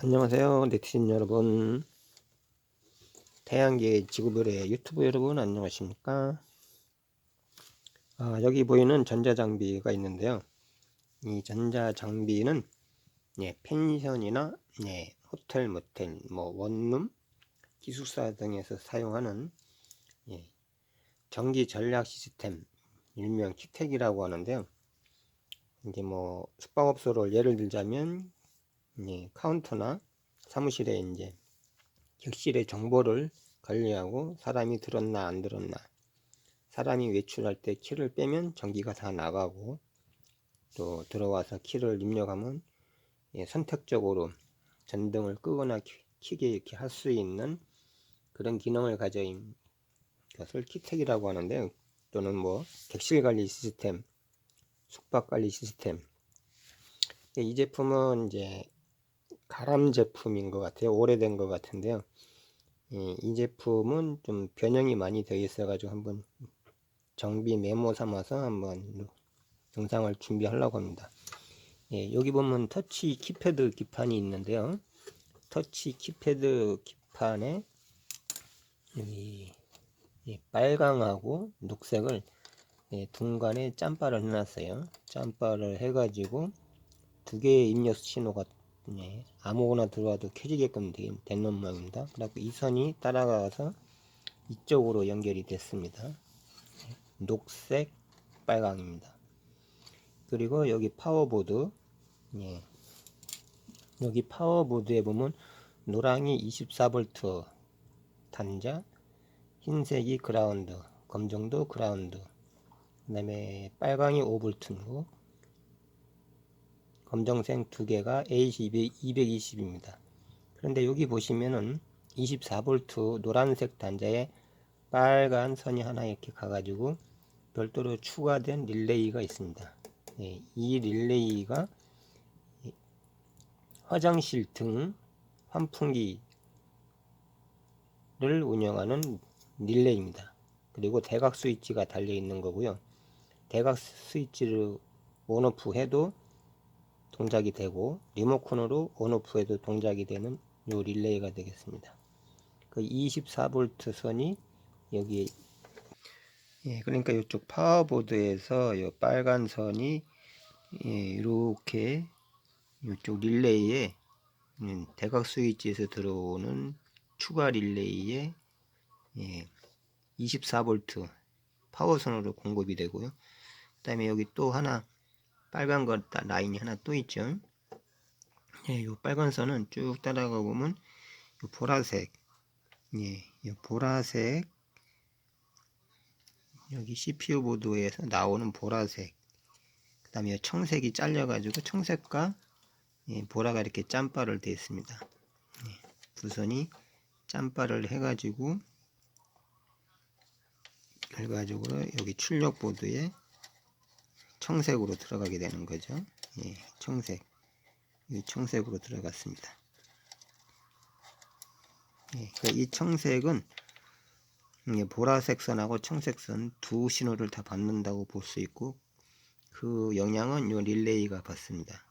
안녕하세요 네티즌 여러분. 태양계 지구별의 유튜브 여러분 안녕하십니까? 아, 여기 보이는 전자장비가 있는데요. 이 전자장비는 예, 펜션이나 예, 호텔 모텔 뭐 원룸 기숙사 등에서 사용하는 예, 전기 전략 시스템 일명 키텍이라고 하는데요. 이게 뭐 숙박업소를 예를 들자면 예, 카운터나 사무실에 이제 격실의 정보를 관리하고 사람이 들었나 안 들었나 사람이 외출할 때 키를 빼면 전기가 다 나가고 또 들어와서 키를 입력하면 예, 선택적으로 전등을 끄거나 키게 이렇게 할 수 있는 그런 기능을 가진 것을 키텍이라고 하는데 또는 뭐 객실 관리 시스템 숙박 관리 시스템. 이 제품은 이제 가람 제품인 것 같아요. 오래된 것 같은데요. 예, 이 제품은 좀 변형이 많이 되어 있어 가지고 한번 정비 메모 삼아서 한번 영상을 준비하려고 합니다. 예, 여기 보면 터치 키패드 기판이 있는데요. 터치 키패드 기판에 여기 예, 빨강하고 녹색을 예, 중간에 짬바를 해놨어요. 짬바를 해가지고 두 개의 입력 신호가 네, 아무거나 들어와도 켜지게끔 된 모양입니다. 그리고 이 선이 따라가서 이쪽으로 연결이 됐습니다. 녹색, 빨강입니다. 그리고 여기 파워보드, 예. 여기 파워보드에 보면 노랑이 24V 단자, 흰색이 그라운드, 검정도 그라운드, 그 다음에 빨강이 5V고 검정색 두 개가 AC 220입니다. 그런데 여기 보시면은 24V 노란색 단자에 빨간 선이 하나 이렇게 가가지고 별도로 추가된 릴레이가 있습니다. 네, 이 릴레이가 화장실 등 환풍기를 운영하는 릴레이입니다. 그리고 대각 스위치가 달려 있는 거고요. 대각 스위치를 온오프 해도 동작이 되고 리모컨으로 온오프에도 동작이 되는 요 릴레이가 되겠습니다. 그 24V 선이 여기에 예, 그러니까 이쪽 파워보드에서 요 빨간 선이 예, 이렇게 이쪽 릴레이에 음, 대각 스위치에서 들어오는 추가 릴레이에 예, 24V 파워선으로 공급이 되고요. 그 다음에 여기 또 하나 빨간 거 라인이 하나 또 있죠. 예, 요 빨간 선은 쭉 따라가 보면 요 보라색, 예, 요 보라색 여기 CPU 보드에서 나오는 보라색, 그 다음에 청색이 잘려가지고 청색과 예, 보라가 이렇게 짬바를 되어 있습니다. 예, 두 선이 짬바를 해가지고 결과적으로 여기 출력 보드에 청색으로 들어가게 되는 거죠. 예, 청색. 이 청색으로 들어갔습니다. 예, 그이 청색은 보라색 선하고 청색 선 두 신호를 다 받는다고 볼 수 있고 그 영향은 이 릴레이가 받습니다.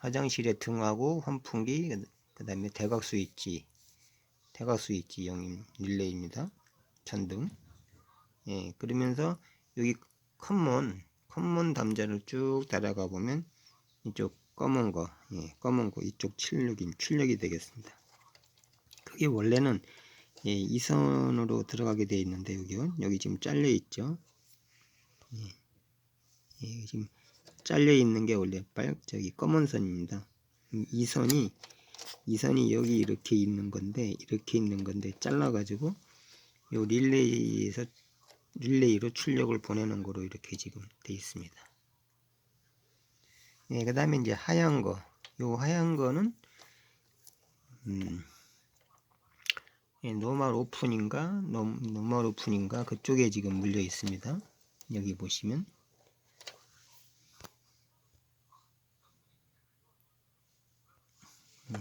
화장실의 등하고 환풍기 그 다음에 대각 스위치 대각 스위치 영인 릴레이입니다. 전등 예, 그러면서 여기 컨먼 컴문 담자를 쭉 따라가 보면 이쪽 검은 거, 예, 검은 거 이쪽 출력인 출력이 되겠습니다. 그게 원래는 예, 이 선으로 들어가게 되어 있는데 여기요, 여기 지금 잘려 있죠. 예, 예, 지금 잘려 있는 게 원래 빨 저기 검은 선입니다. 이 선이 이 선이 여기 이렇게 있는 건데 이렇게 있는 건데 잘라 가지고 요 릴레이에서 릴레이로 출력을 보내는 거로 이렇게 지금 되어 있습니다. 네, 그 다음에 이제 하얀 거. 요 하얀 거는, 음, 예, 노멀 오픈인가, 노, 노멀 오픈인가, 그쪽에 지금 물려 있습니다. 여기 보시면. 네.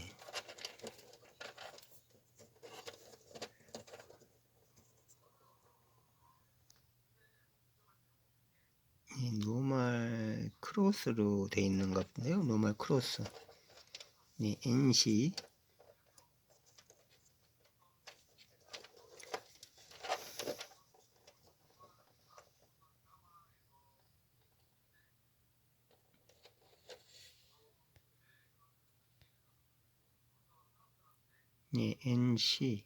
이 노멀 크로스로 되어 있는 것 같은데요. 노멀 크로스. 네, NC 네, NC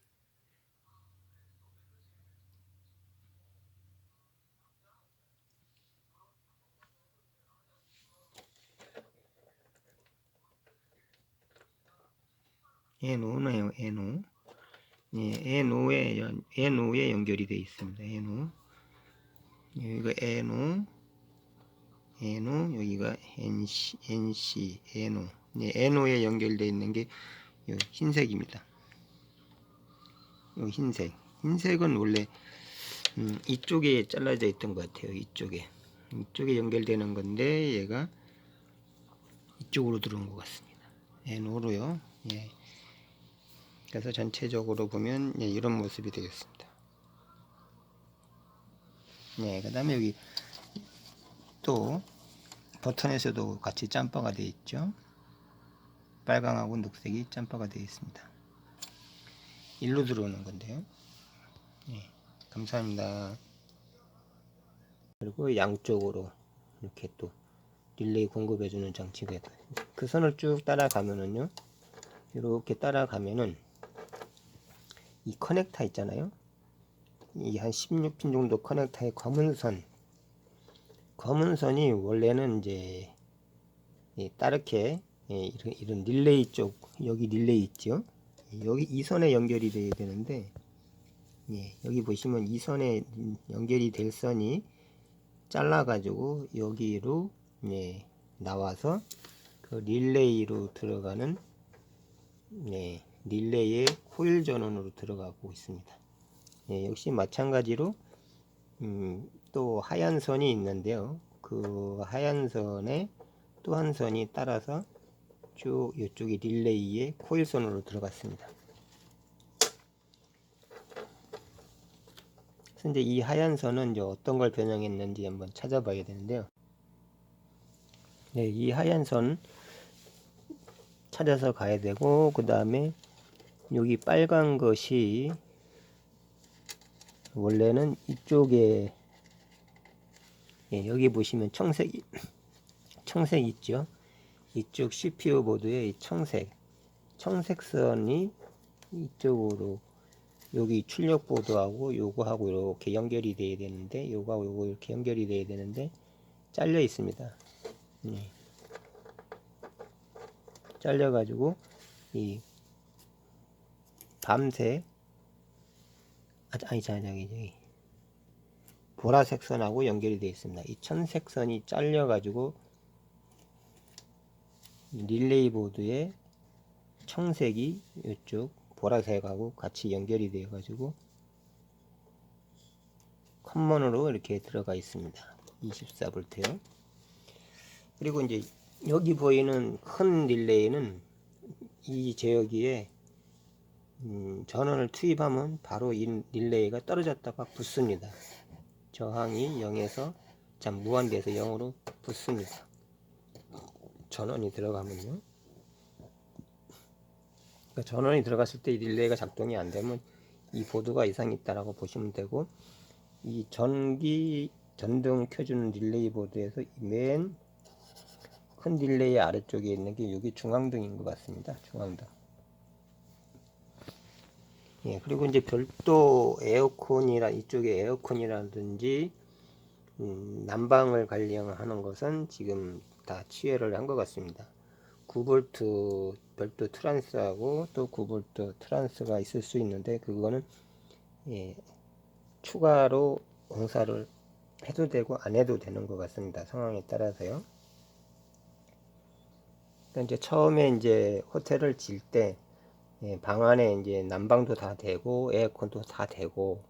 N5네요, N5. 예, N5에, 연, N5에 연결이 되어 있습니다. N5. 여기가 N5, N5, 여기가 NC, NC, N5. 예, N5에 연결되어 있는 게요 흰색입니다. 요 흰색. 흰색은 원래 음, 이쪽에 잘라져 있던 것 같아요. 이쪽에. 이쪽에 연결되는 건데 얘가 이쪽으로 들어온 것 같습니다. N5로요. 예. 그래서 전체적으로 보면 예, 이런 모습이 되겠습니다. 네, 그 다음에 여기 또 버튼에서도 같이 짬바가 되어 있죠. 빨강하고 녹색이 짬바가 되어 있습니다. 일로 들어오는 건데요. 네, 감사합니다. 그리고 양쪽으로 이렇게 또 릴레이 공급해주는 장치가 있고요. 그 선을 쭉 따라가면은요. 이렇게 따라가면은 이 커넥터 있잖아요. 이 한 16핀 정도 커넥터의 검은 선. 검은 선이 원래는 이제 이 따르게 예, 이런, 이런 릴레이 쪽 여기 릴레이 있죠. 여기 이 선에 연결이 돼야 되는데 예, 여기 보시면 이 선에 연결이 될 선이 잘라 가지고 여기로 예, 나와서 그 릴레이로 들어가는 네, 릴레이의 코일 전원으로 들어가고 있습니다. 네, 역시 마찬가지로 음, 또 하얀 선이 있는데요. 그 하얀 선에 또 한 선이 따라서 쭉 이쪽이 릴레이의 코일 선으로 들어갔습니다. 그래서 이제 이 하얀 선은 이제 어떤 걸 변형했는지 한번 찾아봐야 되는데요. 네, 이 하얀 선 찾아서 가야 되고 그 다음에 여기 빨간 것이 원래는 이쪽에 예, 여기 보시면 청색 청색 있죠 이쪽 CPU 보드에 이 청색 청색선이 이쪽으로 여기 출력 보드하고 요거하고 이렇게 연결이 돼야 되는데 요거하고 요거 이렇게 연결이 돼야 되는데 잘려 있습니다 예. 잘려 가지고 이 밤새 아, 아니 자 저기 저기 보라색 선하고 연결이 되어 있습니다. 이 천색 선이 잘려 가지고 릴레이 보드에 청색이 이쪽 보라색하고 같이 연결이 되어 가지고 커먼으로 이렇게 들어가 있습니다. 24V요. 그리고 이제 여기 보이는 큰 릴레이는 이 제어기에 음, 전원을 투입하면 바로 이 릴레이가 떨어졌다가 붙습니다. 저항이 0에서 참 무한대에서 0으로 붙습니다. 전원이 들어가면요. 그러니까 전원이 들어갔을 때 이 릴레이가 작동이 안 되면 이 보드가 이상이 있다라고 보시면 되고 이 전기 전등 켜주는 릴레이 보드에서 맨 큰 릴레이 아래쪽에 있는 게 여기 중앙등인 것 같습니다. 중앙등. 예, 그리고 이제 별도 에어컨이라 이쪽에 에어컨이라든지 음, 난방을 관리하는 것은 지금 다 취해를 한 것 같습니다. 9V 별도 트란스하고 또 9V 트란스가 있을 수 있는데 그거는 예, 추가로 공사를 해도 되고 안 해도 되는 것 같습니다. 상황에 따라서요. 그러니까 이제 처음에 이제 호텔을 질때 예, 방 안에 이제 난방도 다 되고 에어컨도 다 되고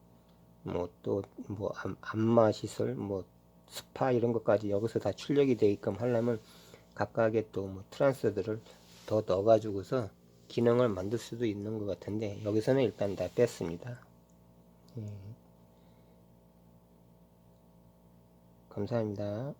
뭐 또 뭐 안마 시설 뭐 스파 이런 것까지 여기서 다 출력이 되게끔 하려면 각각의 또 뭐 트랜스들을 더 넣어 가지고서 기능을 만들 수도 있는 것 같은데 여기서는 일단 다 뺐습니다 예. 감사합니다